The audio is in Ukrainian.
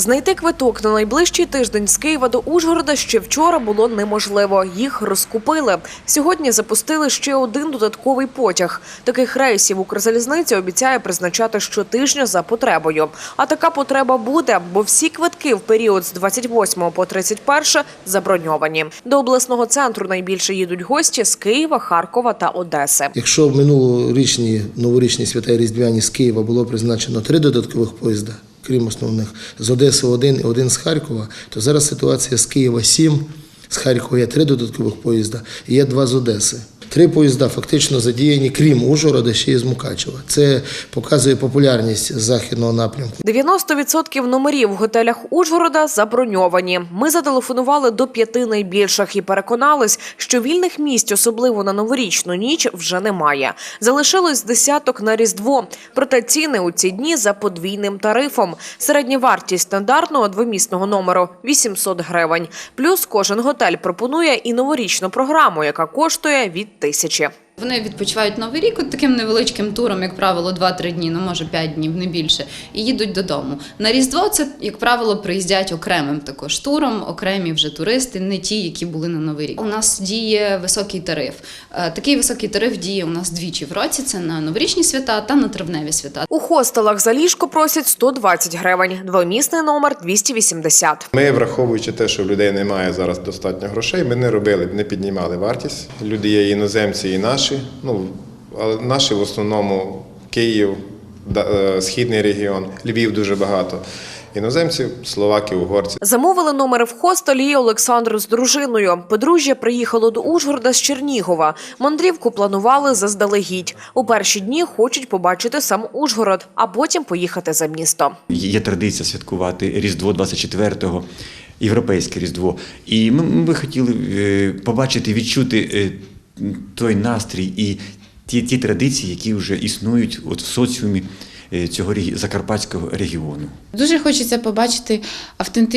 Знайти квиток на найближчий тиждень з Києва до Ужгорода ще вчора було неможливо. Їх розкупили. Сьогодні запустили ще один додатковий потяг. Таких рейсів Укрзалізниця обіцяє призначати щотижня за потребою. А така потреба буде, бо всі квитки в період з 28 по 31 заброньовані. До обласного центру найбільше їдуть гості з Києва, Харкова та Одеси. Якщо в минулорічні новорічні свята різдвяні з Києва було призначено три додаткових поїзда, крім основних, з Одеси один і один з Харкова, то зараз ситуація з Києва сім, з Харкова є три додаткових поїзда і є два з Одеси. Три поїзда фактично задіяні, крім Ужгорода, ще й з Мукачева. Це показує популярність західного напрямку. 90% номерів в готелях Ужгорода заброньовані. Ми зателефонували до п'яти найбільших і переконались, що вільних місць, особливо на новорічну ніч, вже немає. Залишилось десяток на різдво. Проте ціни у ці дні за подвійним тарифом. Середня вартість стандартного двомісного номеру 800 гривень. Плюс кожен готель пропонує і новорічну програму, яка коштує від тисячі. Вони відпочивають новий рік от таким невеличким туром, як правило, 2-3 дні, ну може 5 днів, не більше, і їдуть додому. На Різдво це, як правило, приїздять окремим також туром, окремі вже туристи, не ті, які були на Новий рік. У нас діє високий тариф. Е, Такий високий тариф діє у нас двічі в році: це на новорічні свята та на травневі свята. У хостелах за ліжко просять 120 гривень, двомісний номер 280. Ми, враховуючи те, що в людей немає зараз достатньо грошей, ми не робили, не піднімали вартість. Люди є іноземці, і наші. Ну, але наші в основному Київ, е, східний регіон, Львів дуже багато. Іноземців, словаки, угорці. Замовили номери в хостелі Олександр з дружиною. Подружжя приїхало до Ужгорода з Чернігова. Мандрівку планували заздалегідь. У перші дні хочуть побачити сам Ужгород, а потім поїхати за місто. Є традиція святкувати Різдво 24-го, європейське Різдво. І ми, ми би хотіли е, побачити, відчути е, той настрій і ті, ті традиції, які вже існують от в соціумі е, цього закарпатського регіону. Дуже хочеться побачити автентичний